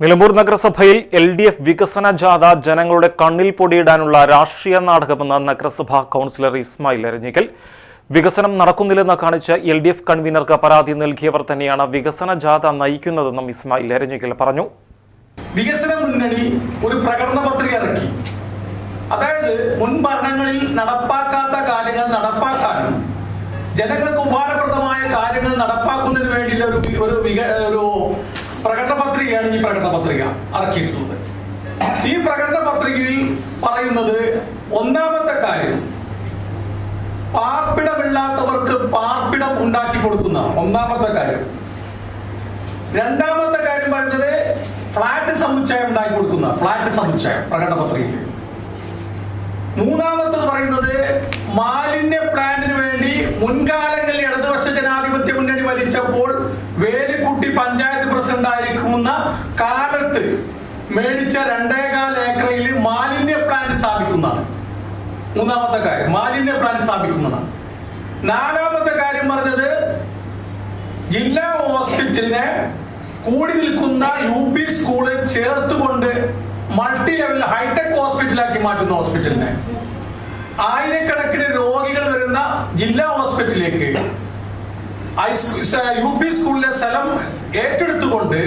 Nilambur നഗരസഭയിൽ L D F വികസന ജാഥ ജനങ്ങളുടെ കണ്ണിൽ പൊടിയിടാനുള്ള രാഷ്ട്രീയ നാടകമെന്ന് നഗരസഭാ കൗൺസിലർ ഇസ്മായിൽ എരഞ്ഞിക്കൽ. വികസനം നടക്കുന്നില്ലെന്ന് കാണിച്ച് എൽ ഡി എഫ് കൺവീനർക്ക് പരാതി നൽകിയവർ തന്നെയാണ് വികസന ജാഥ നയിക്കുന്നതെന്നും ഇസ്മായിൽ എരഞ്ഞിക്കൽ പറഞ്ഞു. വികസന മുന്നണി ഒരു പ്രകടന പത്രിക ഇറക്കി. അതായത് മുൻ ഭരണങ്ങളിൽ നടപ്പാക്കാത്ത കാര്യങ്ങൾ നടപ്പാക്കാനും ജനങ്ങൾക്ക് ഉപകാരപ്രദമായ കാര്യങ്ങൾ നടപ്പാക്കുന്നതിന് വേണ്ടിയുള്ള ഒരു ഒരു പ്രകടന പത്രികയാണ് ഈ പ്രകടന പത്രിക ഇറക്കിയിട്ടുള്ളത് ഈ പ്രകടന പത്രികയിൽ പറയുന്നത് ഒന്നാമത്തെ കാര്യം പാർപ്പിടമില്ലാത്തവർക്ക് പാർപ്പിടം ഉണ്ടാക്കി കൊടുക്കുന്ന ഒന്നാമത്തെ കാര്യം. രണ്ടാമത്തെ കാര്യം പറയുന്നത് ഫ്ലാറ്റ് സമുച്ചയം ഉണ്ടാക്കി കൊടുക്കുന്ന ഫ്ലാറ്റ് സമുച്ചയം പ്രകടന പത്രികയിൽ. മൂന്നാമത്തത് പറയുന്നത് മാലിന്യ പ്ലാന്റിന് മേടിച്ച രണ്ടേകാൽ ഏക്കറയിൽ മാലിന്യ പ്ലാന്റ് സ്ഥാപിക്കുന്നതാണ്. മൂന്നാമത്തെ കാര്യം മാലിന്യ പ്ലാന്റ് സ്ഥാപിക്കുന്നതാണ്. നാലാമത്തെ കാര്യം പറഞ്ഞത് ജില്ലാ ഹോസ്പിറ്റലിനെ കൂടി നിൽക്കുന്ന യു പി സ്കൂൾ ചേർത്തുകൊണ്ട് മൾട്ടി ലെവൽ ഹൈടെക് ഹോസ്പിറ്റലാക്കി മാറ്റുന്ന ഹോസ്പിറ്റലിനെ ആയിരക്കണക്കിന് രോഗികൾ വരുന്ന ജില്ലാ ഹോസ്പിറ്റലിലേക്ക് യു പി സ്കൂളിലെ സ്ഥലം ഏറ്റെടുത്തുകൊണ്ട്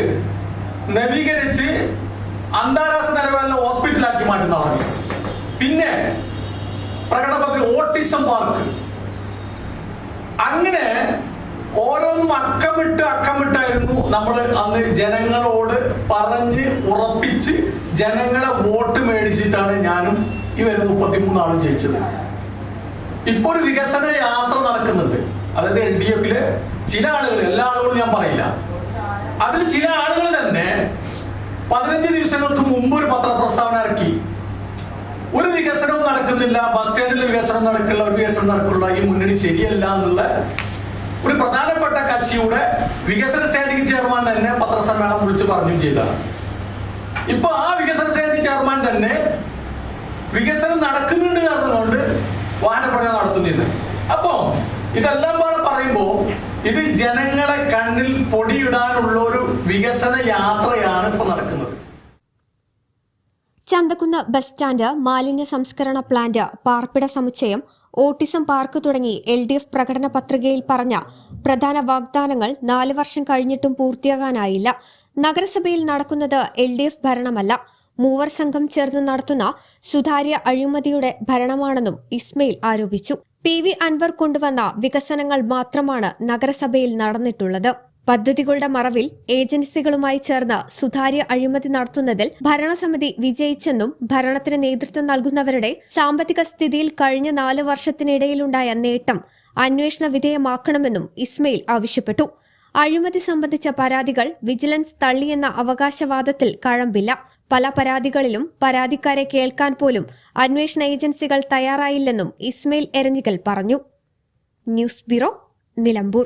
നവീകരിച്ച് അന്താരാഷ്ട്ര നിലവാരമുള്ള ഹോസ്പിറ്റലാക്കി മാറ്റുന്ന പറഞ്ഞു പിന്നെ പ്രകടനപത്രി ഓട്ടിസം പാർക്ക്. അങ്ങനെ ഓരോന്നും അക്കമിട്ട് അക്കമിട്ടായിരുന്നു നമ്മൾ അന്ന് ജനങ്ങളോട് പറഞ്ഞ് ഉറപ്പിച്ച് ജനങ്ങളെ വോട്ട് മേടിച്ചിട്ടാണ് ഞാനും ഈ വരുന്ന മുപ്പത്തിമൂന്നാളും ജയിച്ചത്. ഇപ്പോൾ ഒരു വികസന യാത്ര നടക്കുന്നുണ്ട്. അതായത് എൽ ഡി എഫിൽ ചില ആളുകൾ എല്ലാ ആളുകളും ഞാൻ പറയില്ല. അതിൽ ചില ആളുകൾ പതിനഞ്ച് ദിവസങ്ങൾക്ക് മുമ്പ് ഒരു പത്രപ്രസ്താവന ഇറക്കി. ഒരു വികസനവും നടക്കുന്നില്ല ബസ് സ്റ്റാൻഡിൽ വികസനം നടക്കില്ല ഒരു വികസനം നടക്കുള്ള ഈ മുന്നണി ശരിയല്ല എന്നുള്ള ഒരു പ്രധാനപ്പെട്ട കക്ഷിയുടെ വികസന സ്റ്റാൻഡിംഗ് ചെയർമാൻ തന്നെ പത്രസമ്മേളനം വിളിച്ച് പറഞ്ഞു ചെയ്തതാണ് ഇപ്പൊ ആ വികസന സ്റ്റാൻഡിംഗ് ചെയർമാൻ തന്നെ വികസനം നടക്കുന്നുണ്ട് എന്നതുകൊണ്ട് വാഹനപ്രചാ നടത്തുന്നില്ല. അപ്പോ ഇതെല്ലാം പാടെ പറയുമ്പോൾ ഇത് ജനങ്ങളെ കണ്ണിൽ പൊടിയിടാനുള്ള ഒരു വികസന യാത്രയാണ് ഇപ്പൊ നടക്കുന്നത്. ചന്തക്കുന്ന ബസ് സ്റ്റാൻഡ് മാലിന്യ സംസ്കരണ പ്ലാന്റ് പാർപ്പിട സമുച്ചയം ഓട്ടിസം പാർക്ക് തുടങ്ങി എൽ ഡി എഫ് പ്രകടന പത്രികയിൽ പറഞ്ഞ പ്രധാന വാഗ്ദാനങ്ങൾ നാല് വർഷം കഴിഞ്ഞിട്ടും പൂർത്തിയാകാനായില്ല. നഗരസഭയിൽ നടക്കുന്നത് എൽ ഡി എഫ് ഭരണമല്ല. മൂവർ സംഘം ചേർന്ന് നടത്തുന്ന സുതാര്യ അഴിമതിയുടെ ഭരണമാണെന്നും ഇസ്മയിൽ ആരോപിച്ചു. പി വി അൻവർ കൊണ്ടുവന്ന വികസനങ്ങൾ മാത്രമാണ് നഗരസഭയിൽ നടന്നിട്ടുള്ളത്. പദ്ധതികളുടെ മറവിൽ ഏജൻസികളുമായി ചേർന്ന് സുതാര്യ അഴിമതി നടത്തുന്നതിൽ ഭരണസമിതി വിജയിച്ചെന്നും ഭരണത്തിന് നേതൃത്വം നൽകുന്നവരുടെ സാമ്പത്തിക സ്ഥിതിയിൽ കഴിഞ്ഞ നാല് വർഷത്തിനിടയിലുണ്ടായ നേട്ടം അന്വേഷണ വിധേയമാക്കണമെന്നും ഇസ്മയിൽ ആവശ്യപ്പെട്ടു. അഴിമതി സംബന്ധിച്ച പരാതികൾ വിജിലൻസ് തള്ളിയെന്ന അവകാശവാദത്തിൽ കഴമ്പില്ല. പല പരാതികളിലും പരാതിക്കാരെ കേൾക്കാൻ പോലും അന്വേഷണ ഏജൻസികൾ തയ്യാറായില്ലെന്നും ഇസ്മയിൽ എരഞ്ഞികൽ പറഞ്ഞു. News bureau Nilambur.